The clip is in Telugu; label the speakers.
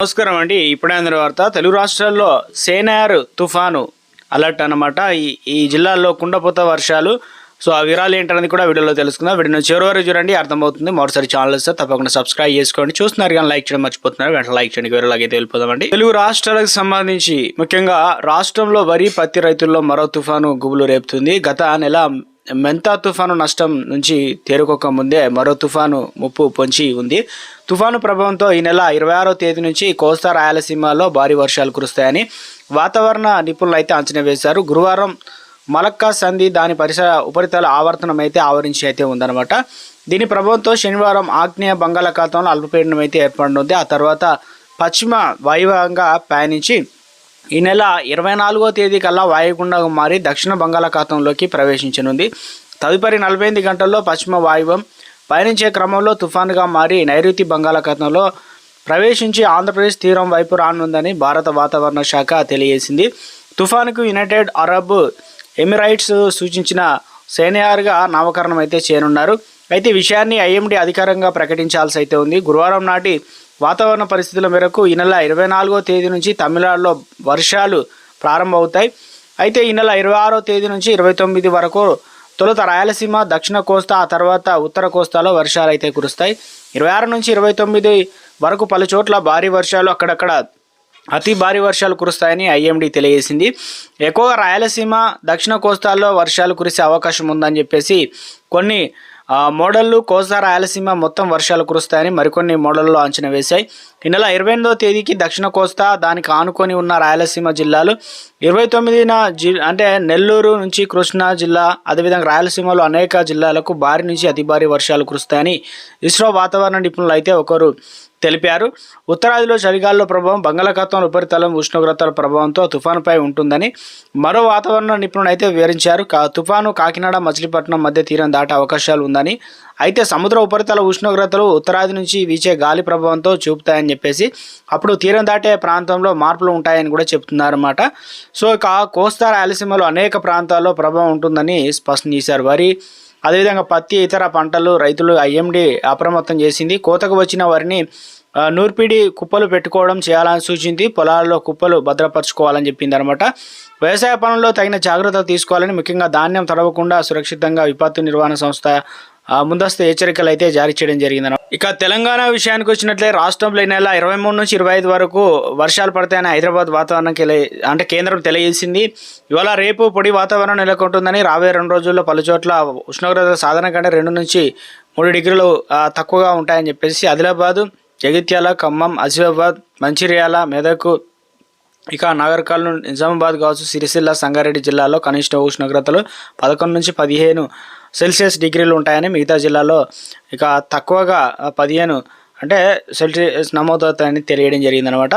Speaker 1: నమస్కారం అండి. ఇప్పుడే అందరి వార్త తెలుగు రాష్ట్రాల్లో సేనార్ తుఫాను అలర్ట్ అనమాట ఈ ఈ జిల్లాల్లో కుండపోత వర్షాలు సో ఆ వివరాలు ఏంటనేది కూడా వీడియోలో తెలుసుకుందాం. వీడియో చివరి వరకు చూడండి అర్థమవుతుంది. మరోసారి ఛానల్ ఇస్తే తప్పకుండా సబ్స్క్రైబ్ చేసుకోండి. చూస్తున్నారు కానీ లైక్ చేయడం మర్చిపోతున్నారు. వెంటనే లైక్ చేయండి. వివరాలు అయితే వెళ్ళిపోదామండి తెలుగు రాష్ట్రాలకు సంబంధించి ముఖ్యంగా రాష్ట్రంలో వరి పత్తి రైతుల్లో మరో తుఫాను గుబులు రేపుతుంది. గత నెల మెంతా తుఫాను నష్టం నుంచి తేరుకోక ముందే మరో తుఫాను ముప్పు పొంచి ఉంది. తుఫాను ప్రభావంతో ఈ నెల ఇరవై ఆరో తేదీ నుంచి కోస్తా రాయలసీమలో భారీ వర్షాలు కురుస్తాయని వాతావరణ నిపుణులు అయితే అంచనా వేశారు. గురువారం మలక్కా సంధి దాని పరిసర ఉపరితల ఆవర్తనం అయితే ఆవరించి అయితే ఉందన్నమాట. దీని ప్రభావంతో శనివారం ఆగ్నేయ బంగాళాఖాతంలో అల్పపీడనం అయితే ఏర్పడనుంది. ఆ తర్వాత పశ్చిమ వైభవంగా పయనించి ఈ నెల ఇరవై నాలుగో తేదీ కల్లా వాయుగుండంగా మారి దక్షిణ బంగాళాఖాతంలోకి ప్రవేశించనుంది. తదుపరి నలభై ఎనిమిది గంటల్లో పశ్చిమ వాయువం పయనించే క్రమంలో తుఫానుగా మారి నైరుతి బంగాళాఖాతంలో ప్రవేశించి ఆంధ్రప్రదేశ్ తీరం వైపు రానుందని భారత వాతావరణ శాఖ తెలియజేసింది. తుఫానుకు యునైటెడ్ అరబ్ ఎమిరైట్స్ సూచించిన సేనియార్గా నామకరణం అయితే చేయనున్నారు అయితే విషయాన్ని ఐఎండీ అధికారంగా ప్రకటించాల్సి అయితే ఉంది. గురువారం నాటి వాతావరణ పరిస్థితుల మేరకు ఈ నెల ఇరవై నాలుగో తేదీ నుంచి తమిళనాడులో వర్షాలు ప్రారంభమవుతాయి. అయితే ఈ నెల ఇరవై ఆరో తేదీ నుంచి ఇరవై తొమ్మిది వరకు తొలుత రాయలసీమ దక్షిణ కోస్తా ఆ తర్వాత ఉత్తర కోస్తాలో వర్షాలు అయితే కురుస్తాయి. ఇరవై ఆరు నుంచి ఇరవై తొమ్మిది వరకు పలు చోట్ల భారీ వర్షాలు అక్కడక్కడ అతి భారీ వర్షాలు కురుస్తాయని ఐఎండీ తెలియజేసింది. ఎక్కువగా రాయలసీమ దక్షిణ కోస్తాల్లో వర్షాలు కురిసే అవకాశం ఉందని చెప్పేసి కొన్ని మోడళ్ళు కోస్తా రాయలసీమ మొత్తం వర్షాలు కురుస్తాయని మరికొన్ని మోడల్లో అంచనా వేశాయి. ఈ నెల ఇరవై ఎనిమిదో తేదీకి దక్షిణ కోస్తా దానికి ఆనుకొని ఉన్న రాయలసీమ జిల్లాలు ఇరవై తొమ్మిదిన జి అంటే నెల్లూరు నుంచి కృష్ణా జిల్లా అదేవిధంగా రాయలసీమలో అనేక జిల్లాలకు భారీ నుంచి అతి భారీ వర్షాలు కురుస్తాయని ఇస్రో వాతావరణ నిపుణులు అయితే ఒకరు. తెలిపారు. ఉత్తరాదిలో చలిగాల్లో ప్రభావం బంగాళాఖాతం ఉపరితలం ఉష్ణోగ్రతల ప్రభావంతో తుఫానుపై ఉంటుందని మరో వాతావరణ నిపుణులు అయితే వివరించారు. కా తుఫాను కాకినాడ మచిలీపట్నం మధ్య తీరం దాటే అవకాశాలు ఉందని. అయితే సముద్ర ఉపరితల ఉష్ణోగ్రతలు ఉత్తరాది నుంచి వీచే గాలి ప్రభావంతో చూపుతాయని చెప్పేసి అప్పుడు తీరం దాటే ప్రాంతంలో మార్పులు ఉంటాయని కూడా చెప్తున్నారన్నమాట. సో ఇక కోస్తా రాయలసీమలో అనేక ప్రాంతాల్లో ప్రభావం ఉంటుందని స్పష్టం చేశారు. వరి అదేవిధంగా పత్తి ఇతర పంటలు రైతులు ఐఎండి అప్రమత్తం చేసింది. కోతకు వచ్చిన వారిని నూర్పిడి కుప్పలు పెట్టుకోవడం చేయాలని సూచించి పొలాల్లో కుప్పలు భద్రపరచుకోవాలని చెప్పింది అనమాట వ్యవసాయ పనుల్లో తగిన జాగ్రత్తలు తీసుకోవాలని ముఖ్యంగా ధాన్యం తడవకుండా సురక్షితంగా విపత్తు నిర్వహణ సంస్థ ముందస్తు హెచ్చరికలు అయితే జారీ చేయడం జరిగింది ఇక తెలంగాణ విషయానికి వచ్చినట్లే రాష్ట్రంలో ఈ నెల ఇరవై మూడు నుంచి ఇరవై ఐదు వరకు వర్షాలు పడతాయని హైదరాబాద్ వాతావరణం అంటే కేంద్రం తెలియజేసింది. ఇవాళ రేపు పొడి వాతావరణం నెలకొంటుందని రాబోయే రెండు రోజుల్లో పలు చోట్ల ఉష్ణోగ్రత సాధారణ కంటే రెండు నుంచి మూడు డిగ్రీలు తక్కువగా ఉంటాయని చెప్పేసి ఆదిలాబాద్ జగిత్యాల ఖమ్మం ఆసిఫాబాద్ మంచిర్యాల మెదక్ ఇక నాగర్కర్నూలు నిజామాబాద్ కావచ్చు సిరిసిల్ల సంగారెడ్డి జిల్లాలో కనిష్ట ఉష్ణోగ్రతలు పదకొండు నుంచి పదిహేను సెల్సియస్ డిగ్రీలు ఉంటాయని మిగతా జిల్లాలో ఇక తక్కువగా పదిహేను అంటే సెల్సియస్ నమోదవుతాయని తెలియడం జరిగిందనమాట